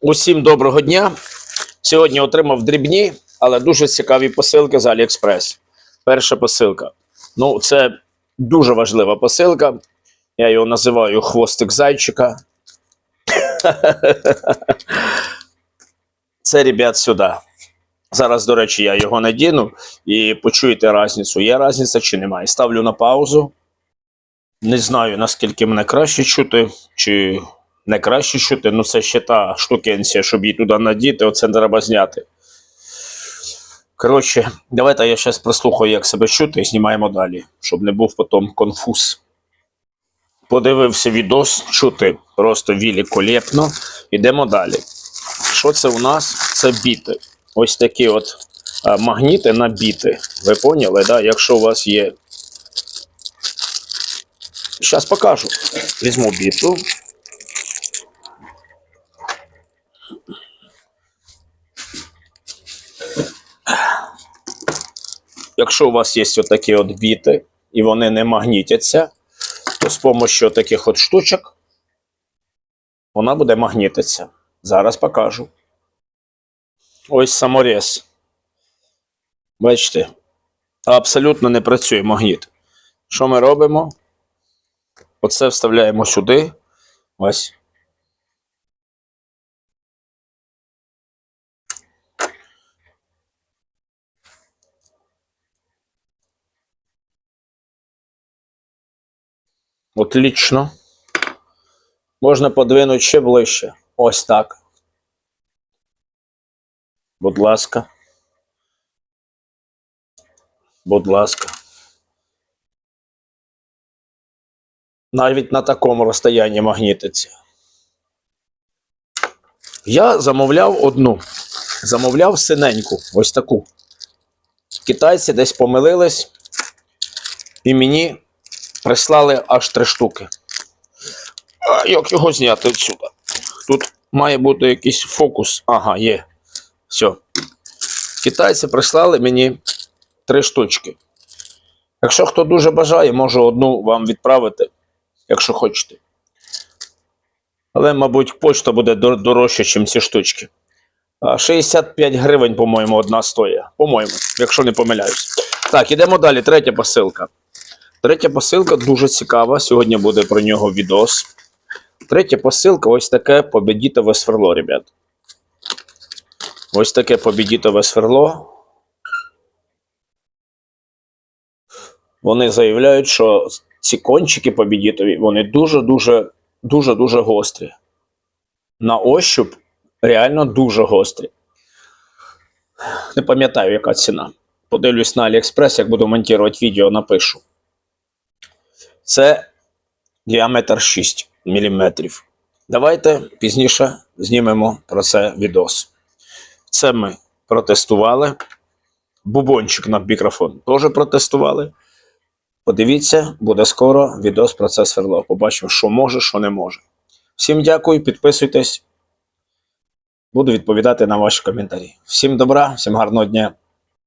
Усім доброго дня. Сьогодні отримав дрібні, але дуже цікаві посилки з Аліекспрес. Перша посилка. Ну, це дуже важлива посилка. Я його називаю хвостик зайчика. Це, ребят, сюди. Зараз, до речі, я його надіну і почуєте різницю. Є різниця чи немає. Ставлю на паузу. Не знаю, наскільки мене краще чути, чи не краще чути, ну це ще та штукенція, щоб її туди надіти, оце треба зняти. Коротше, давайте я зараз прослухаю, як себе чути, і знімаємо далі, щоб не був потім конфуз. Подивився відос, чути просто великолепно. Йдемо далі. Що це у нас? Це біти. Ось такі от магніти на біти. Ви поняли, да? якщо у вас є. Зараз покажу. Візьму біту. Якщо у вас є отакі от біти, і вони не магнітяться, то з допомогою таких от штучок вона буде магнітитися. Зараз покажу. Ось саморез. Бачите, абсолютно не працює магніт. Що ми робимо? Оце вставляємо сюди. Ось. Отлично. Можна подвинути ще ближче. Ось так. Будь ласка. Будь ласка. Навіть на такому розстоянні магнітиться. Я замовляв одну. Замовляв синеньку, ось таку. Китайці десь помилились, і мені прислали аж три штуки. А як його зняти відсюди? Тут має бути якийсь фокус. Ага, є. Все. Китайці прислали мені три штучки. Якщо хто дуже бажає, можу одну вам відправити, якщо хочете. Але, мабуть, почта буде дорожча, ніж ці штучки. 65 гривень, по-моєму, одна стоїть. По-моєму, якщо не помиляюсь. Так, ідемо далі. Третя посилка. Третя посилка дуже цікава. Сьогодні буде про нього відос. Третя посилка ось таке победітове сверло, ребят. Ось таке победітове сверло. Вони заявляють, що ці кончики победітові, вони дуже-дуже дуже-дуже гострі. На ощуп реально дуже гострі. Не пам'ятаю, яка ціна. Подивлюсь на AliExpress, як буду монтувати відео, напишу. Це діаметр 6 мм. Давайте пізніше знімемо про це відос. Це ми протестували. Бубончик на мікрофон теж протестували. Подивіться, буде скоро відос про це сверло. Побачимо, що може, що не може. Всім дякую, підписуйтесь. Буду відповідати на ваші коментарі. Всім добра, всім гарного дня.